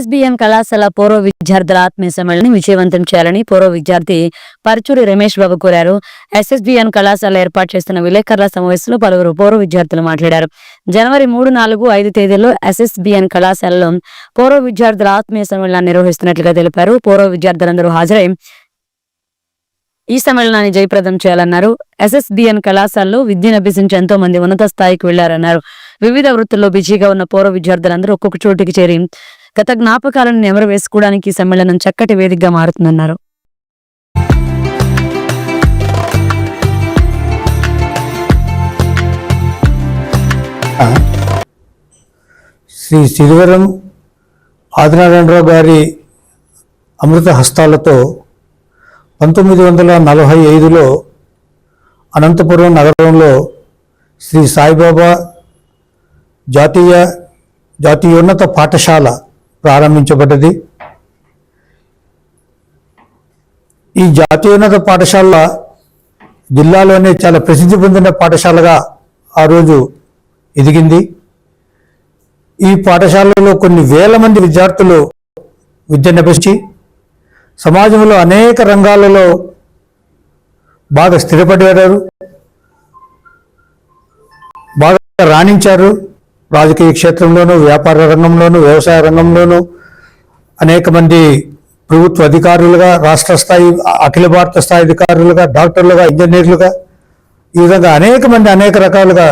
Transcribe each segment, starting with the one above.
ఎస్ఎస్బిఎం కళాశాల పూర్వ విద్యార్థుల ఆత్మీయ సమ్మేళనం విజయవంతం చేయాలని పూర్వ విద్యార్థి పరచూరి రమేష్ బాబు కోరారు. ఎస్ఎస్బిఎం కళాశాల ఏర్పాటు చేస్తున్న విలేకరుల సమావేశంలో పలువురు పూర్వ విద్యార్థులు మాట్లాడారు. జనవరి మూడు నాలుగు ఐదు తేదీల్లో ఎస్ఎస్బిఎన్ కళాశాలలో పూర్వ విద్యార్థుల ఆత్మీయ సమ్మేళనాన్ని నిర్వహిస్తున్నట్లుగా తెలిపారు. పూర్వ విద్యార్థులందరూ హాజరై ఈ సమ్మేళనాన్ని జయప్రదం చేయాలన్నారు. ఎస్ఎస్బిఎన్ కళాశాలలో విద్యను అభ్యసించి ఎంతో మంది ఉన్నత స్థాయికి వెళ్ళారన్నారు. వివిధ వృత్తుల్లో బిజీగా ఉన్న పూర్వ విద్యార్థులందరూ ఒక్కొక్క చోటికి చేరి గత జ్ఞాపకాలను నెమరు వేసుకోవడానికి సమ్మేళనం చక్కటి వేదికగా మారుతుందన్నారు. శ్రీ సిరివరం ఆదినారాయణరావు గారి అమృత హస్తాలతో పంతొమ్మిది వందల నలభై ఐదులో అనంతపురం నగరంలో శ్రీ సాయిబాబా జాతీయ జాతీయోన్నత పాఠశాల ప్రారంభించబడ్డది. ఈ జాతీయోన్నత పాఠశాల జిల్లాలోనే చాలా ప్రసిద్ధి పొందిన పాఠశాలగా ఆ రోజు ఎదిగింది. ఈ పాఠశాలలో కొన్ని వేల మంది విద్యార్థులు విద్య అభ్యసించి సమాజంలో అనేక రంగాలలో బాగా స్థిరపడ్డారు బాగా రాణించారు. రాజకీయ క్షేత్రంలోనూ వ్యాపార రంగంలోనూ వ్యవసాయ రంగంలోనూ అనేక మంది ప్రభుత్వ అధికారులుగా రాష్ట్ర స్థాయి అఖిల భారత స్థాయి అధికారులుగా డాక్టర్లుగా ఇంజనీర్లుగా ఈ విధంగా అనేక మంది అనేక రకాలుగా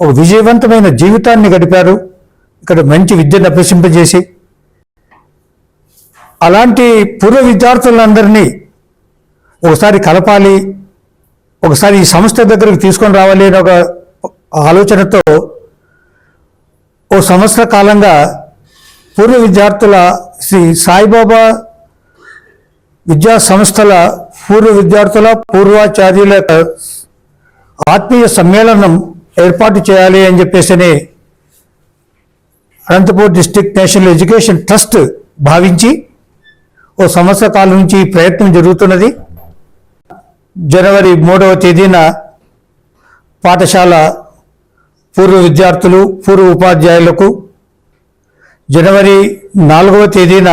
ఒక విజయవంతమైన జీవితాన్ని గడిపారు. ఇక్కడ మంచి విద్యను అభ్యసింపజేసి అలాంటి పూర్వ విద్యార్థులందరినీ ఒకసారి కలపాలి ఒకసారి ఈ సంస్థ దగ్గరికి తీసుకొని రావాలి అనే ఒక ఆలోచనతో ఓ సంవత్సర కాలంగా పూర్వ విద్యార్థుల శ్రీ సాయిబాబా విద్యా సంస్థల పూర్వ విద్యార్థుల పూర్వాచార్యుల యొక్క ఆత్మీయ సమ్మేళనం ఏర్పాటు చేయాలి అని చెప్పేసి Anantapur district national education trust భావించి ఓ సంవత్సర కాలం నుంచి ఈ ప్రయత్నం జరుగుతున్నది. జనవరి మూడవ తేదీన పాఠశాల పూర్వ విద్యార్థులు పూర్వ ఉపాధ్యాయులకు జనవరి నాలుగవ తేదీన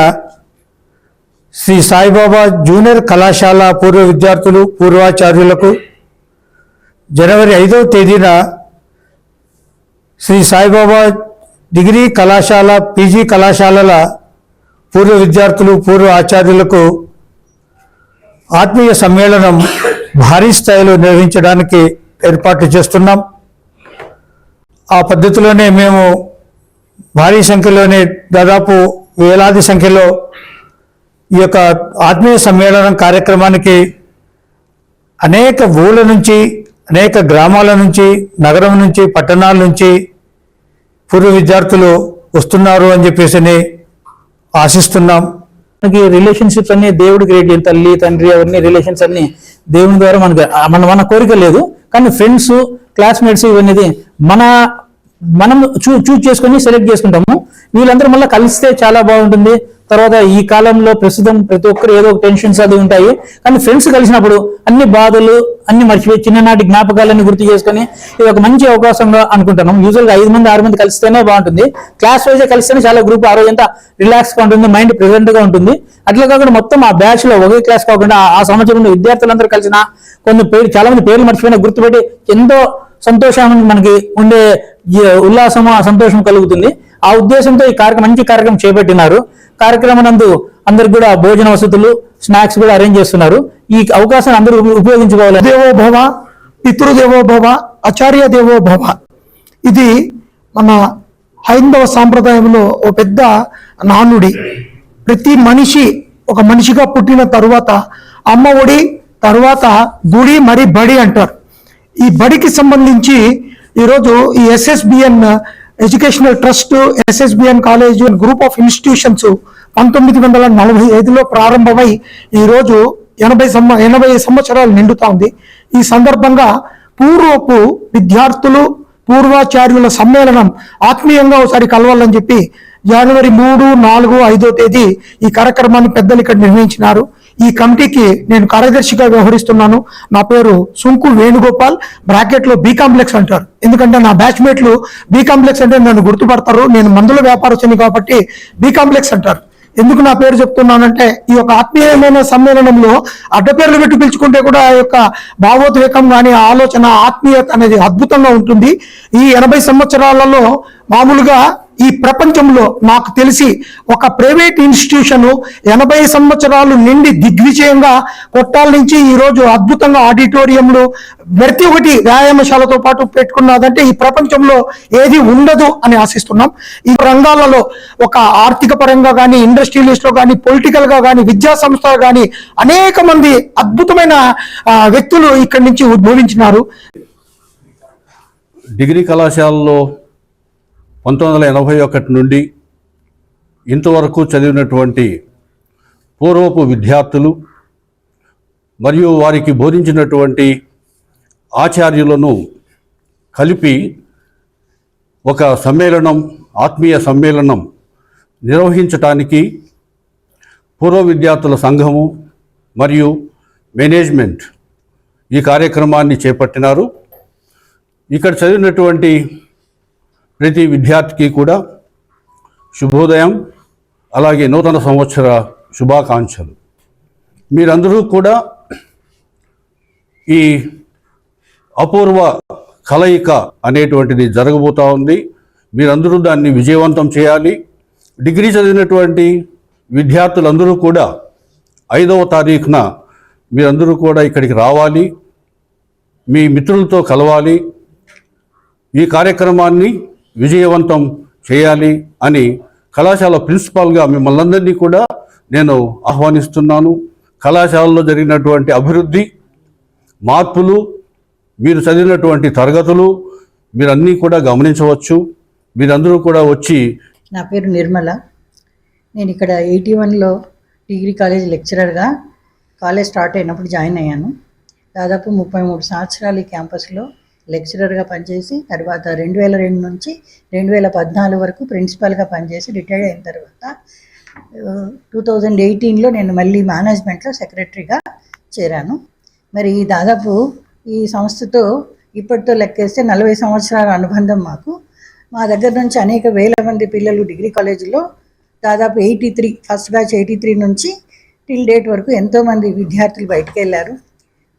శ్రీ సాయిబాబా జూనియర్ కళాశాల పూర్వ విద్యార్థులు పూర్వాచార్యులకు జనవరి ఐదవ తేదీన శ్రీ సాయిబాబా డిగ్రీ కళాశాల పీజీ కళాశాలల పూర్వ విద్యార్థులు పూర్వ ఆచార్యులకు ఆత్మీయ సమ్మేళనం భారీ స్థాయిలో నిర్వహించడానికి ఏర్పాట్లు చేస్తున్నాం. ఆ పద్ధతిలోనే మేము భారీ సంఖ్యలోనే దాదాపు వేలాది సంఖ్యలో ఈ యొక్క ఆత్మీయ సమ్మేళనం కార్యక్రమానికి అనేక ఊళ్ళ నుంచి అనేక గ్రామాల నుంచి నగరం నుంచి పట్టణాల నుంచి పూర్వ విద్యార్థులు వస్తున్నారు అని చెప్పేసి ఆశిస్తున్నాం. మనకి రిలేషన్షిప్స్ అన్ని దేవుడి క్రియేట్ తల్లి తండ్రి అవన్నీ రిలేషన్స్ అన్ని దేవుని ద్వారా మనకి మన మన కోరిక లేదు. కానీ ఫ్రెండ్స్ క్లాస్మేట్స్ ఇవన్నీ మన మనం చూ చూజ్ చేసుకొని సెలెక్ట్ చేసుకుంటాము. వీళ్ళందరూ మళ్ళీ కలిస్తే చాలా బాగుంటుంది. తర్వాత ఈ కాలంలో ప్రస్తుతం ప్రతి ఒక్కరు ఏదో ఒక టెన్షన్స్ అది ఉంటాయి. కానీ ఫ్రెండ్స్ కలిసినప్పుడు అన్ని బాధలు అన్ని మర్చిపోయి చిన్ననాటి జ్ఞాపకాలన్నీ గుర్తు చేసుకొని ఇది ఒక మంచి అవకాశంగా అనుకుంటున్నాం. యూజువల్గా ఐదు మంది ఆరు మంది కలిస్తేనే బాగుంటుంది. క్లాస్ వైజ్ కలిస్తేనే చాలా గ్రూప్ ఆ రోజు రిలాక్స్గా ఉంటుంది మైండ్ ప్రెసెంట్గా ఉంటుంది. అట్లా కాకుండా మొత్తం ఆ బ్యాచ్లో ఒకే క్లాస్ కాకుండా ఆ- ఆ సంవత్సరంలో విద్యార్థులందరూ కలిసిన కొన్ని పేరు చాలా మంది పేర్లు మర్చిపోయినా గుర్తుపెట్టి ఎంతో సంతోషాన్ని మనకి ఉండే ఉల్లాసము సంతోషం కలుగుతుంది. ఆ ఉద్దేశంతో ఈ కార్యక్రమం మంచి కార్యక్రమం చేపట్టినారు. కార్యక్రమం నందు అందరికి కూడా భోజన వసతులు స్నాక్స్ కూడా అరేంజ్ చేస్తున్నారు. ఈ అవకాశాన్ని అందరూ ఉపయోగించుకోవాలి. దేవో భవ పితృదేవో భవ ఆచార్య దేవో భవ ఇది మన హైందవ సాంప్రదాయంలో ఓ పెద్ద నానుడి. ప్రతి మనిషి ఒక మనిషిగా పుట్టిన తరువాత అమ్మ ఒడి తరువాత గుడి మరి బడి అంటారు. ఈ బడికి సంబంధించి ఈరోజు ఈ S S B N educational trust S S B N college group of institutions పంతొమ్మిది వందల నలభై ఐదులో ప్రారంభమై ఈరోజు ఎనభై సంవ ఎనభై సంవత్సరాలు నిండుతా ఉంది ఈ సందర్భంగా పూర్వపు విద్యార్థులు పూర్వాచార్యుల సమ్మేళనం ఆత్మీయంగా ఒకసారి కలవాలని చెప్పి జనవరి మూడు నాలుగు ఐదో తేదీ ఈ కార్యక్రమాన్ని పెద్దలు ఇక్కడ నిర్వహించినారు. ఈ కమిటీకి నేను కార్యదర్శిగా వ్యవహరిస్తున్నాను. నా పేరు సుంకు వేణుగోపాల్ బ్రాకెట్లో బీకాంప్లెక్స్ కాంప్లెక్స్ అంటారు. ఎందుకంటే నా బ్యాచ్మేట్లు బీకాంప్లెక్స్ అంటే నన్ను గుర్తుపడతారు. నేను మందుల వ్యాపారస్తుని కాబట్టి బీకాంప్లెక్స్ అంటారు. ఎందుకు నా పేరు చెప్తున్నానంటే ఈ యొక్క ఆత్మీయమైన సమ్మేళనంలో అడ్డపేర్లు పెట్టి పిలుచుకుంటే కూడా ఆ యొక్క భావోద్వేగం కానీ ఆలోచన ఆత్మీయత అనేది అద్భుతంగా ఉంటుంది. ఈ ఎనభై సంవత్సరాలలో మామూలుగా ఈ ప్రపంచంలో నాకు తెలిసి ఒక ప్రైవేట్ ఇన్స్టిట్యూషన్ ఎనభై సంవత్సరాలు నిండి దిగ్విజయంగా కొట్టాల నుంచి ఈరోజు అద్భుతంగా ఆడిటోరియంలు ప్రతి ఒకటి వ్యాయామశాలతో పాటు పెట్టుకున్నదంటే ఈ ప్రపంచంలో ఏది ఉండదు అని ఆశిస్తున్నాం. ఈ రంగాలలో ఒక ఆర్థిక పరంగా కానీ ఇండస్ట్రియలిస్ట్లో కానీ పొలిటికల్గా కానీ విద్యా సంస్థలు కానీ అనేక మంది అద్భుతమైన వ్యక్తులు ఇక్కడి నుంచి ఉద్భవించినారు. డిగ్రీ కళాశాలలో పంతొమ్మిది వందల ఎనభై ఒకటి నుండి ఇంతవరకు చదివినటువంటి పూర్వపు విద్యార్థులు మరియు వారికి బోధించినటువంటి ఆచార్యులను కలిపి ఒక సమ్మేళనం ఆత్మీయ సమ్మేళనం నిర్వహించటానికి పూర్వ విద్యార్థుల సంఘము మరియు మేనేజ్మెంట్ ఈ కార్యక్రమాన్ని చేపట్టినారు. ఇక్కడ చదివినటువంటి ప్రతి విద్యార్థికి కూడా శుభోదయం అలాగే నూతన సంవత్సర శుభాకాంక్షలు. మీరందరూ కూడా ఈ అపూర్వ కలయిక అనేటువంటిది జరగబోతూ ఉంది. మీరందరూ దాన్ని విజయవంతం చేయాలి. డిగ్రీ చదివినటువంటి విద్యార్థులందరూ కూడా ఐదవ తారీఖున మీరందరూ కూడా ఇక్కడికి రావాలి. మీ మిత్రులతో కలవాలి. ఈ కార్యక్రమాన్ని విజయవంతం చేయాలి అని కళాశాల ప్రిన్సిపాల్గా మిమ్మల్ని అందరినీ కూడా నేను ఆహ్వానిస్తున్నాను. కళాశాలలో జరిగినటువంటి అభివృద్ధి మార్పులు మీరు చదివినటువంటి తరగతులు మీరన్నీ కూడా గమనించవచ్చు. మీరందరూ కూడా వచ్చి నా పేరు నిర్మల. నేను ఇక్కడ ఎయిటీ వన్లో డిగ్రీ కాలేజ్ లెక్చరర్గా కాలేజ్ స్టార్ట్ అయినప్పుడు జాయిన్ అయ్యాను. దాదాపు ముప్పై మూడు సంవత్సరాలు ఈ క్యాంపస్లో లెక్చరర్గా పనిచేసి తర్వాత రెండు వేల రెండు నుంచి రెండు వేల పద్నాలుగు వరకు ప్రిన్సిపాల్గా పనిచేసి రిటైర్డ్ అయిన తర్వాత టూ థౌజండ్ ఎయిటీన్లో నేను మళ్ళీ మేనేజ్మెంట్లో సెక్రటరీగా చేరాను. మరి దాదాపు ఈ సంస్థతో ఇప్పటితో లెక్కేస్తే నలభై సంవత్సరాల అనుబంధం మాకు. మా దగ్గర నుంచి అనేక వేల మంది పిల్లలు డిగ్రీ కాలేజీలో దాదాపు eighty three first batch eighty three నుంచి టిల్ డేట్ వరకు ఎంతోమంది విద్యార్థులు బయటకు వెళ్ళారు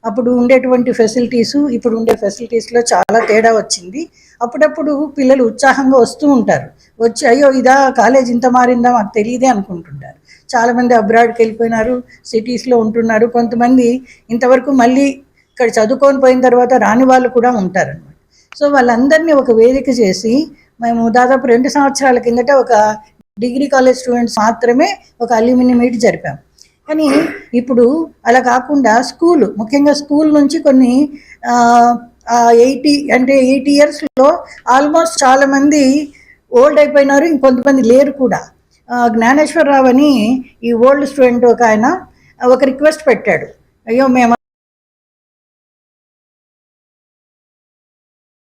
అప్పుడు ఉండేటువంటి ఫెసిలిటీసు ఇప్పుడు ఉండే ఫెసిలిటీస్లో చాలా తేడా వచ్చింది. అప్పుడప్పుడు పిల్లలు ఉత్సాహంగా వస్తూ ఉంటారు. వచ్చి అయ్యో ఇదా కాలేజ్ ఇంత మారిందా? మాకు తెలియదే అనుకుంటుంటారు. చాలామంది అబ్రాడ్కి వెళ్ళిపోయినారు సిటీస్లో ఉంటున్నారు. కొంతమంది ఇంతవరకు మళ్ళీ ఇక్కడ చదువుకొని పోయిన తర్వాత రాని వాళ్ళు కూడా ఉంటారనమాట సో వాళ్ళందరినీ ఒక వేదిక చేసి మేము దాదాపు రెండు సంవత్సరాల కిందట ఒక డిగ్రీ కాలేజ్ స్టూడెంట్స్ మాత్రమే ఒక అల్యూమినియం మీట్ జరిపాం కానీ ఇప్పుడు అలా కాకుండా స్కూల్ ముఖ్యంగా స్కూల్ నుంచి కొన్ని ఎయిటీ అంటే ఎయిటీ ఇయర్స్లో ఆల్మోస్ట్ చాలామంది ఓల్డ్ అయిపోయినారు ఇంకొంతమంది లేరు కూడా. జ్ఞానేశ్వరరావు అని ఈ ఓల్డ్ స్టూడెంట్ ఒక ఆయన ఒక రిక్వెస్ట్ పెట్టాడు. అయ్యో మేము